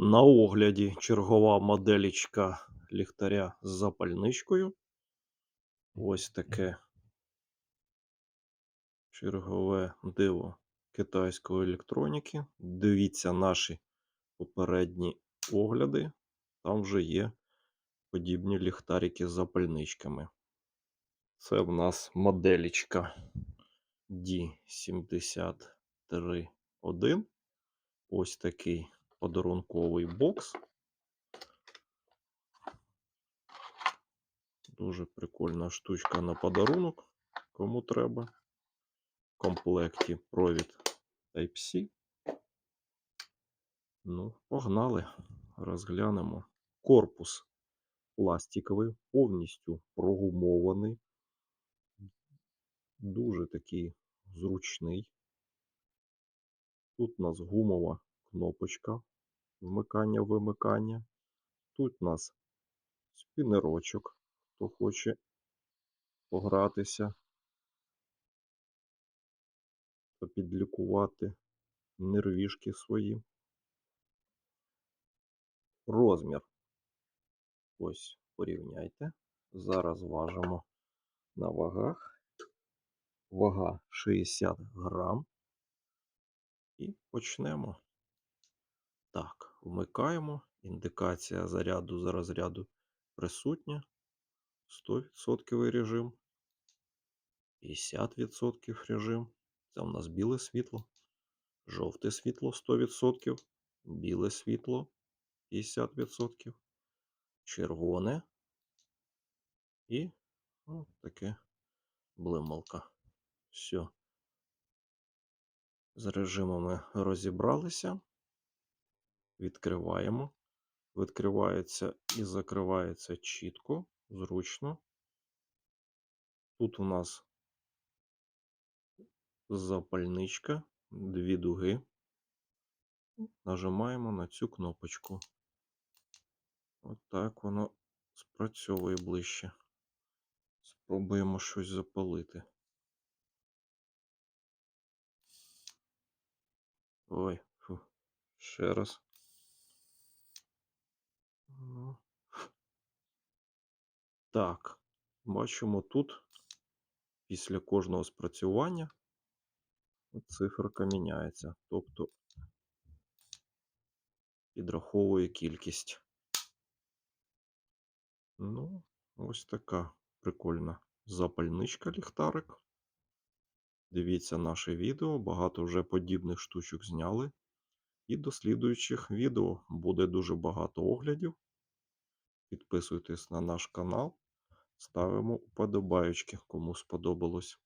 На огляді чергова моделічка ліхтаря з запальничкою. Ось таке чергове диво китайської електроніки. Дивіться наші попередні огляди. Там вже є подібні ліхтарики з запальничками. Це в нас моделічка D731. Ось такий подарунковий бокс. Дуже прикольна штучка на подарунок, кому треба. В комплекті провід Type-C. Ну, погнали, розглянемо. Корпус пластиковий, повністю прогумований. Дуже такий зручний. Тут у нас гумова кнопочка вмикання-вимикання. Тут у нас спінерочок, хто хоче погратися та підлікувати нервішки свої. Розмір. Ось порівняйте. Зараз важимо на вагах. Вага 60 грам. І почнемо. Так, вмикаємо. Індикація заряду за розряду присутня. 100% режим. 50% режим. Це у нас біле світло. Жовте світло 100%. Біле світло 50%. Червоне. І от таке блималка. Все. З режимами розібралися. Відкриваємо. Відкривається і закривається чітко, зручно. Тут у нас запальничка, дві дуги. Нажимаємо на цю кнопочку. От воно спрацьовує ближче. Спробуємо щось запалити. Ой, фу. ще раз. Так, бачимо тут після кожного спрацювання циферка міняється, тобто підраховує кількість. Ну, ось така прикольна запальничка ліхтарик. Дивіться наше відео, багато вже подібних штучок зняли. І до слідуючих відео буде дуже багато оглядів. Підписуйтесь на наш канал, ставимо вподобаєчки, кому сподобалось.